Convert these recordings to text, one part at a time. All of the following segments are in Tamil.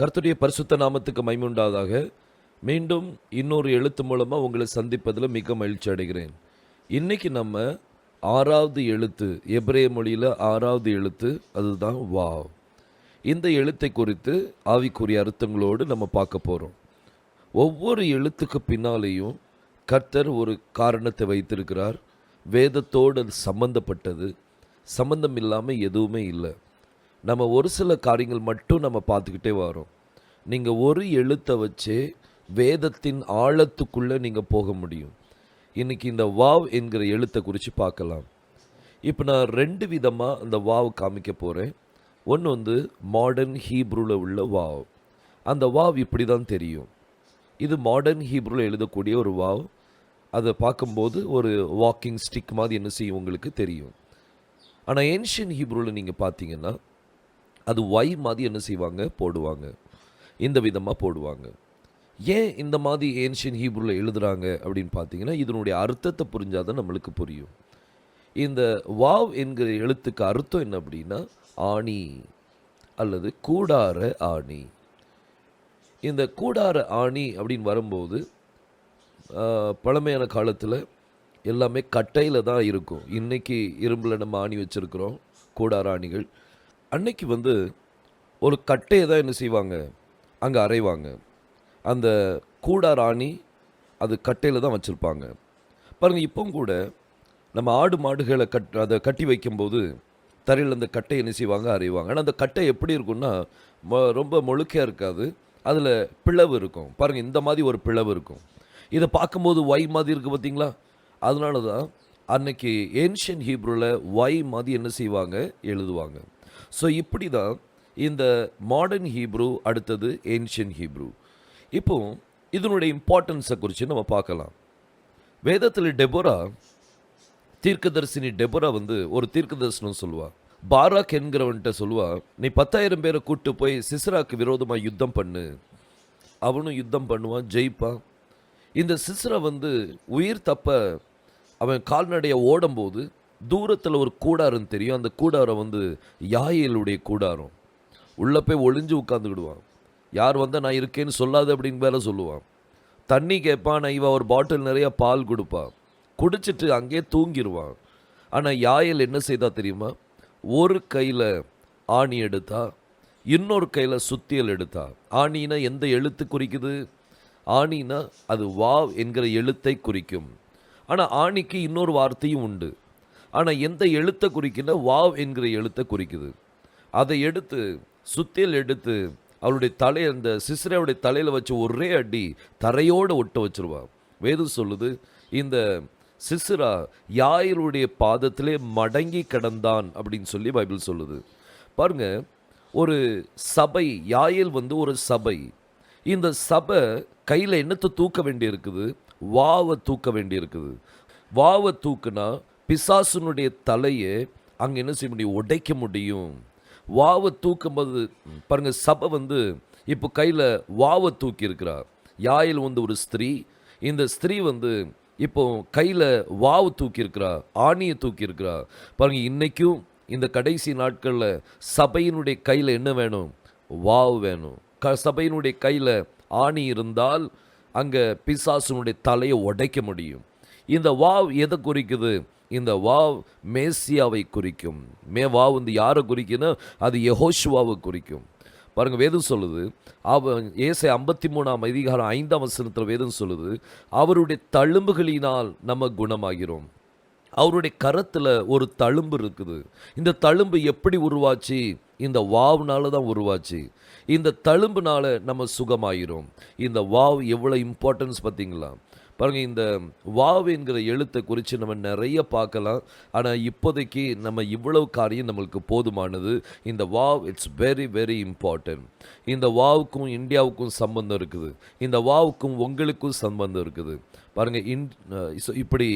கர்த்துடைய பரிசுத்த நாமத்துக்கு மைமுண்டாதாக. மீண்டும் இன்னொரு எழுத்து மூலமாக உங்களை சந்திப்பதில் மிக மகிழ்ச்சி அடைகிறேன். இன்றைக்கி நம்ம ஆறாவது எழுத்து எப்ரே மொழியில் ஆறாவது எழுத்து அதுதான் வாவ். இந்த எழுத்தை குறித்து ஆவிக்குரிய அர்த்தங்களோடு நம்ம பார்க்க போகிறோம் ஒவ்வொரு எழுத்துக்கு பின்னாலேயும் கர்த்தர் ஒரு காரணத்தை வைத்திருக்கிறார். வேதத்தோடு அது சம்பந்தப்பட்டது. சம்பந்தம் இல்லாமல் எதுவுமே இல்லை. நம்ம ஒரு சில காரியங்கள் மட்டும் நம்ம பார்த்துக்கிட்டே வரோம். நீங்கள் ஒரு எழுத்தை வச்சு வேதத்தின் ஆழத்துக்குள்ளே நீங்கள் போக முடியும். இன்றைக்கி இந்த வாவ் என்கிற எழுத்தை குறித்து பார்க்கலாம். இப்போ நான் ரெண்டு விதமாக அந்த வாவ் காமிக்க போகிறேன் ஒன்று வந்து மாடர்ன் ஹீப்ரூவில் உள்ள வாவ். அந்த வாவ் இப்படி தான் தெரியும். இது மாடர்ன் ஹீப்ரூவில் எழுதக்கூடிய ஒரு வாவ். அதை பார்க்கும்போது ஒரு வாக்கிங் ஸ்டிக் மாதிரி என்ன செய்யும் உங்களுக்கு தெரியும். ஆனால் ஏன்ஷியன் ஹீப்ரூவில் நீங்கள் பார்த்தீங்கன்னா அது ஒய் மாதிரி என்ன செய்வாங்க? போடுவாங்க. இந்த விதமாக போடுவாங்க. ஏன் இந்த மாதிரி ஏன்ஷியன் ஹீப்ரூவில் எழுதுறாங்க அப்படின்னு பார்த்தீங்கன்னா இதனுடைய அர்த்தத்தை புரிஞ்சால் தான் நம்மளுக்கு புரியும். இந்த வாவ் என்கிற எழுத்துக்கு அர்த்தம் என்ன அப்படின்னா ஆணி அல்லது கூடார ஆணி. இந்த கூடார ஆணி அப்படின்னு வரும்போது பழமையான காலத்தில் எல்லாமே கட்டையில் தான் இருக்கும். இன்றைக்கி இரும்பில் நம்ம ஆணி வச்சுருக்கிறோம் கூடார ஆணிகள். அன்னைக்கு வந்து ஒரு கட்டையை தான் என்ன செய்வாங்க? அங்கே அரைவாங்க. அந்த கூடா ராணி அது கட்டையில் தான் வச்சுருப்பாங்க. பாருங்கள் இப்போவும் கூட நம்ம ஆடு மாடுகளை கட் அதை கட்டி வைக்கும்போது தரையில் அந்த கட்டையை என்ன செய்வாங்க? அரைவாங்க. ஆனால் அந்த கட்டை எப்படி இருக்கும்னா ரொம்ப மொழுக்கையாக இருக்காது. அதில் பிளவு இருக்கும். பாருங்கள் இந்த மாதிரி ஒரு பிளவு இருக்கும். இதை பார்க்கும்போது ஒய் மாதிரி இருக்குது பார்த்தீங்களா அதனால தான் அன்னைக்கு ஏன்ஷியன் ஹீப்ரூவில் ஒய் மாதிரி என்ன செய்வாங்க? எழுதுவாங்க. ஸோ இப்படி தான் இந்த மாடர்ன் ஹீப்ரூ அடுத்தது ஏன்ஷியன் ஹீப்ரூ இப்போ இதனுடைய இம்பார்ட்டன்ஸை குறித்து நம்ம பார்க்கலாம். வேதத்தில் டெபோரா தீர்க்கதரிசினி டெபோரா வந்து ஒரு தீர்க்கதரிசனம் சொல்லுவாள் பாராக் என்கிறவன்ட்ட சொல்லுவா நீ பத்தாயிரம் பேரை கூட்டு போய் சிஸ்ராக்கு விரோதமாக யுத்தம் பண்ணு. அவனும் யுத்தம் பண்ணுவான் ஜெயிப்பான். இந்த சிஸ்ரா வந்து உயிர் தப்ப அவன் கால்நடையை ஓடும்போது தூரத்தில் ஒரு கூடாரம் தெரியும். அந்த கூடாரம் வந்து யாயிலுடைய கூடாரம். உள்ளே போய் ஒளிஞ்சு உட்காந்துக்கிடுவான் யார் வந்தால் நான் இருக்கேன்னு சொல்லாது அப்படின்னு வேற சொல்லுவான். தண்ணி கேட்பான் நான் இவன் ஒரு பாட்டில் நிறையா பால் கொடுப்பான். குடிச்சிட்டு அங்கேயே தூங்கிடுவான் ஆனால் யாயல் என்ன செய்தா தெரியுமா? ஒரு கையில் ஆணி எடுத்தா இன்னொரு கையில் சுத்தியல் எடுத்தா. ஆணினா எந்த எழுத்து குறிக்குது? ஆணினா அது வாவ் என்கிற எழுத்தை குறிக்கும். ஆனால் ஆணிக்கு இன்னொரு வார்த்தையும் உண்டு. ஆனால் எந்த எழுத்தை குறிக்கின்ற வாவ் என்கிற எழுத்தை குறிக்குது. அதை எடுத்து சுத்தியல் எடுத்து அவளுடைய தலை அந்த சிசிராவுடைய தலையில் வச்சு ஒரே அடி தரையோடு ஒட்ட வச்சுருவான் வேது சொல்லுது இந்த சிசிரா யாயிலுடைய பாதத்திலே மடங்கி கிடந்தான் அப்படின்னு சொல்லி பைபிள் சொல்லுது. பாருங்க ஒரு சபை யாயல் வந்து ஒரு சபை. இந்த சபை கையில் என்னத்தை தூக்க வேண்டியிருக்குது? வாவை தூக்க வேண்டியிருக்குது. வாவை தூக்குனா பிசாசுனுடைய தலையை அங்கே என்ன செய்ய முடியும்? உடைக்க முடியும். வாவை தூக்கும்போது பாருங்கள் சபை வந்து இப்போ கையில் வாவை தூக்கி இருக்கிறார். யாயில் வந்து ஒரு ஸ்திரீ. இந்த ஸ்திரீ வந்து இப்போ கையில் வாவு தூக்கி இருக்கிறா ஆணியை தூக்கி இருக்கிறா இன்றைக்கும் இந்த கடைசி நாட்களில் சபையினுடைய கையில் என்ன வேணும்? வாவு வேணும். க சபையினுடைய கையில் ஆணி இருந்தால் அங்கே பிசாசுனுடைய தலையை உடைக்க முடியும். இந்த வாவ் எதை குறிக்குது? இந்த வாவ் மேசியாவை குறிக்கும். மே வாவ் வந்து யாரை குறிக்குன்னா அது யஹோஷுவாவை குறிக்கும். பாருங்கள் வேதம் சொல்லுது அவன் ஏசை ஐம்பத்தி மூணாம் அதிகாரம் ஐந்தாம் வசனத்தில் வேதம் சொல்லுது அவருடைய தழும்புகளினால் நம்ம குணமாகிறோம். அவருடைய கரத்தில் ஒரு தழும்பு இருக்குது. இந்த தழும்பு எப்படி உருவாச்சு? இந்த வாவ்னால தான் உருவாச்சு. இந்த தழும்புனால நம்ம சுகமாயிரும் இந்த வாவ் எவ்வளோ இம்பார்ட்டன்ஸ் பார்த்தீங்களா? பாருங்கள் இந்த வாவ் என்கிற எழுத்தை குறித்து நம்ம நிறைய பார்க்கலாம். ஆனால் இப்போதைக்கு நம்ம இவ்வளவு காரியம் நம்மளுக்கு போதுமானது. இந்த wow it's very very important இந்த வாவுக்கும் இந்தியாவுக்கும் சம்பந்தம் இருக்குது. இந்த வாவுக்கும் உங்களுக்கும் சம்பந்தம் இருக்குது. பாருங்கள் இன் இப்படி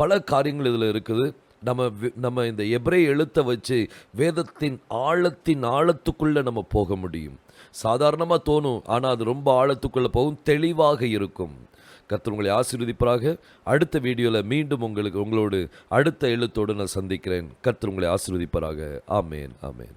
பல காரியங்கள் இதில் இருக்குது. நம்ம நம்ம இந்த எப்ரே எழுத்தை வச்சு வேதத்தின் ஆழத்தின் ஆழத்துக்குள்ளே நம்ம போக முடியும். சாதாரணமாக தோணும் ஆனால் அது ரொம்ப ஆழத்துக்குள்ளே போகும் தெளிவாக இருக்கும். கர்த்தர் உங்களை ஆசீர்வதிப்பாராக. அடுத்த வீடியோவில் மீண்டும் உங்களுக்கு உங்களோடு அடுத்த எழுத்தோடு நான் சந்திக்கிறேன். கர்த்தர் உங்களை ஆசீர்வதிப்பாராக. ஆமேன் ஆமேன்.